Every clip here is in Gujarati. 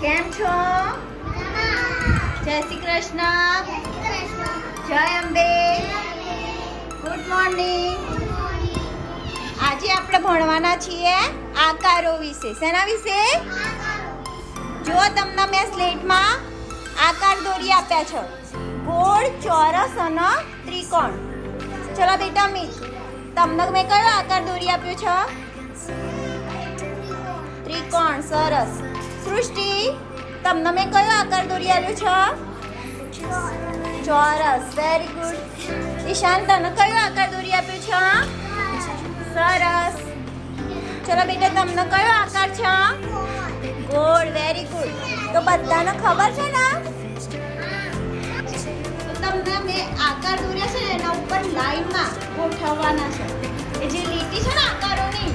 કેમ છો? જય શ્રી કૃષ્ણ. જય અંબે. ગુડ મોર્નિંગ આજે આપણે ભણવાના છીએ આકારો વિશે. શેના વિશે? જો તમને મેં સ્લેટમાં આકાર દોરી આપ્યા છે. ગોળ, ચોરસ અને ત્રિકોણ. ચલો બેટા, મિત. તમને મેં કયો આકાર દોરી આપ્યો છે? ત્રિકોણ. સરસ. સૃષ્ટિ, તમને મેં કયો આકાર દોરી આપ્યો છે? ચોરસ વેરી ગુડ ઈશાન તને કયો આકાર દોરી આપ્યો છે? સરસ. ચલો બેટા, તમને કયો આકાર છે? ગોળ વેરી ગુડ તો બધાને ખબર છે ને? તમને મેં આકાર દોર્યા છે ને, એના ઉપર લાઈનમાં ગોઠવવાના છે. એ જે લીટી છે ને આકારોની,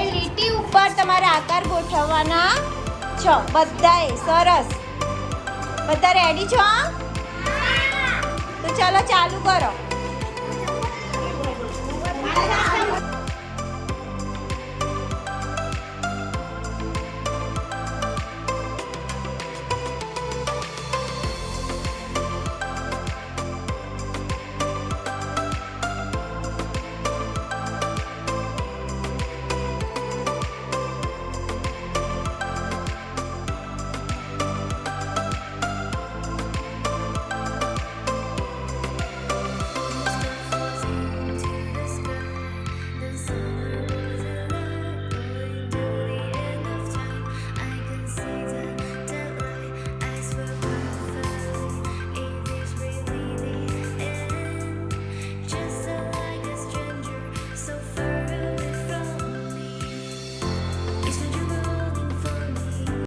એ લીટી ઉપર તમારે આકાર ગોઠવવાના છો? બધાએ સરસ. બધા રેડી છો તો ચાલો ચાલુ કરો.